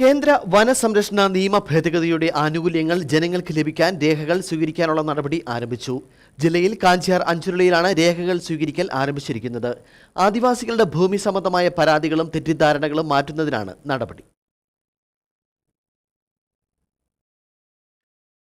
കേന്ദ്ര വനസംരക്ഷണ നിയമ ഭേദഗതിയുടെ ആനുകൂല്യങ്ങൾ ജനങ്ങൾക്ക് ലഭിക്കാൻ രേഖകൾ സ്വീകരിക്കാനുള്ള നടപടി ആരംഭിച്ചു. ജില്ലയിൽ കാഞ്ചിയാർ അഞ്ചുരുളിയിലാണ് രേഖകൾ സ്വീകരിക്കൽ ആരംഭിച്ചിരിക്കുന്നത്. ആദിവാസികളുടെ ഭൂമി സംബന്ധമായ പരാതികളും തെറ്റിദ്ധാരണകളും മാറ്റുന്നതിനാണ് നടപടി.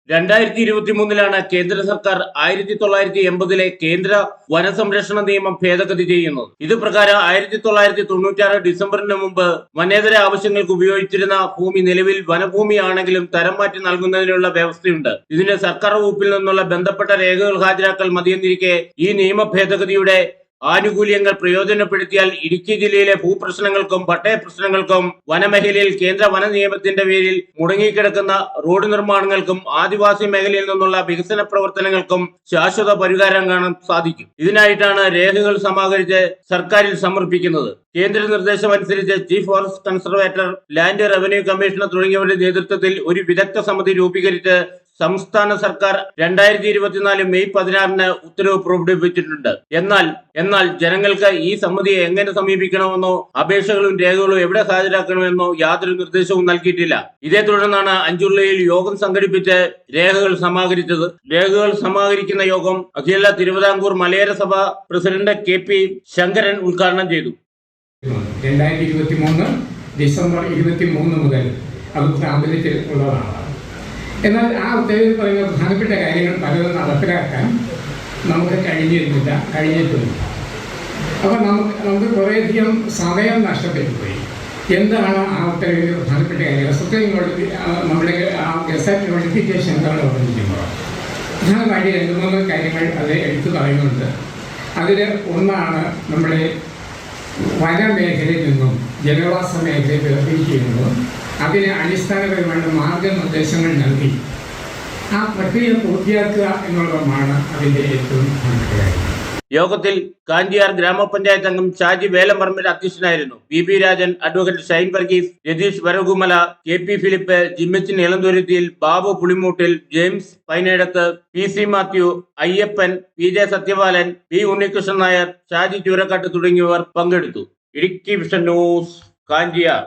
രണ്ടായിരത്തി ഇരുപത്തി മൂന്നിലാണ് കേന്ദ്ര സർക്കാർ ആയിരത്തി തൊള്ളായിരത്തി എൺപതിലെ കേന്ദ്ര വനസംരക്ഷണ നിയമം ഭേദഗതി ചെയ്യുന്നത്. ഇത് പ്രകാരം ആയിരത്തി തൊള്ളായിരത്തി തൊണ്ണൂറ്റാറ് ഡിസംബറിന് മുമ്പ് വനേതര ആവശ്യങ്ങൾക്ക് ഉപയോഗിച്ചിരുന്ന ഭൂമി നിലവിൽ വനഭൂമിയാണെങ്കിലും തരം മാറ്റി നൽകുന്നതിനുള്ള വ്യവസ്ഥയുണ്ട്. ഇതിന് സർക്കാർ വകുപ്പിൽ നിന്നുള്ള ബന്ധപ്പെട്ട രേഖകൾ ഹാജരാക്കൽ മതിയെന്നിരിക്കെ ഈ നിയമ ഭേദഗതിയുടെ ആനുകൂല്യങ്ങൾ പ്രയോജനപ്പെടുത്തിയാൽ ഇടുക്കി ജില്ലയിലെ ഭൂപ്രശ്നങ്ങൾക്കും പട്ടയ പ്രശ്നങ്ങൾക്കും വനമേഖലയിൽ കേന്ദ്ര വന നിയമത്തിന്റെ പേരിൽ മുടങ്ങിക്കിടക്കുന്ന റോഡ് നിർമ്മാണങ്ങൾക്കും ആദിവാസി മേഖലയിൽ നിന്നുള്ള വികസന പ്രവർത്തനങ്ങൾക്കും ശാശ്വത പരിഹാരം കാണാൻ സാധിക്കും. ഇതിനായിട്ടാണ് രേഖകൾ സമാഹരിച്ച് സർക്കാരിൽ സമർപ്പിക്കുന്നത്. കേന്ദ്ര നിർദ്ദേശം അനുസരിച്ച് chief forest conservator land revenue commissioner തുടങ്ങിയവരുടെ നേതൃത്വത്തിൽ ഒരു വിദഗ്ധ സമിതി രൂപീകരിച്ച് സംസ്ഥാന സർക്കാർ രണ്ടായിരത്തി ഇരുപത്തിനാല് മെയ് പതിനാറിന് ഉത്തരവ് പുറപ്പെടുവിച്ചിട്ടുണ്ട്. എന്നാൽ എന്നാൽ ജനങ്ങൾക്ക് ഈ സമിതിയെ എങ്ങനെ സമീപിക്കണമെന്നോ അപേക്ഷകളും രേഖകളും എവിടെ ഹാജരാക്കണമെന്നോ യാതൊരു നിർദ്ദേശവും നൽകിയിട്ടില്ല. ഇതേ തുടർന്നാണ് അഞ്ചുള്ളയിൽ യോഗം സംഘടിപ്പിച്ച് രേഖകൾ സമാഹരിച്ചത്. രേഖകൾ സമാഹരിക്കുന്ന യോഗം അഖില തിരുവിതാംകൂർ മലയോര സഭ പ്രസിഡന്റ് കെ പി ശങ്കരൻ ഉദ്ഘാടനം ചെയ്തു. രണ്ടായിരത്തി ഇരുപത്തി മൂന്ന് ഡിസംബർ ഇരുപത്തി മൂന്ന് മുതൽ അത് പ്രാബല്യത്തിൽ ഉള്ളതാണ് എന്നാൽ ആ ഉത്തേജനം പറയുന്ന പ്രധാനപ്പെട്ട കാര്യങ്ങൾ പലതും നടപ്പിലാക്കാൻ നമുക്ക് കഴിഞ്ഞിരുന്നില്ല കഴിഞ്ഞിട്ടില്ല അപ്പോൾ നമുക്ക് നമുക്ക് കുറേയധികം സമയം നഷ്ടപ്പെട്ടു പോയി. എന്താണ് ആ ഉത്തരവിൽ പ്രധാനപ്പെട്ട കാര്യങ്ങൾ? സത്യം നമ്മുടെ ആ ഗസറ്റ് നോട്ടിഫിക്കേഷൻ എന്താണ് പറഞ്ഞിരിക്കുന്നത് പ്രധാനമായിട്ട് രണ്ട് മൂന്ന് കാര്യങ്ങൾ അത് എടുത്തു പറയുന്നുണ്ട്. അതിൽ ഒന്നാണ് നമ്മുടെ വനമേഖലയിൽ നിന്നും ജനവാസ മേഖലയെ വേർതിരിക്കുന്നതും അതിന് അടിസ്ഥാനപരമായ മാർഗനിർദ്ദേശങ്ങൾ നൽകി. ആ പ്രക്രിയ പൂർത്തിയാക്കുക എന്നുള്ളതാണ് അതിന്റെ ഏറ്റവും പ്രധാനപ്പെട്ട യോഗത്തിൽ കാഞ്ചിയാർ ഗ്രാമപഞ്ചായത്ത് അംഗം ഷാജി വേലമ്പറമ്പിൽ അധ്യക്ഷനായിരുന്നു. B P Rajan advocate Shine Varghese Ratheesh Varakumala K P Philip Jimmachin Elanthuruthiyil Babu Pulimoottil James Painedath P C Mathew Ayyappan P J Sathyapalan P Unnikrishnan Nair Shaji Choorakkattu തുടങ്ങിയവർ പങ്കെടുത്തു. Idukki vision news Kanchiyar.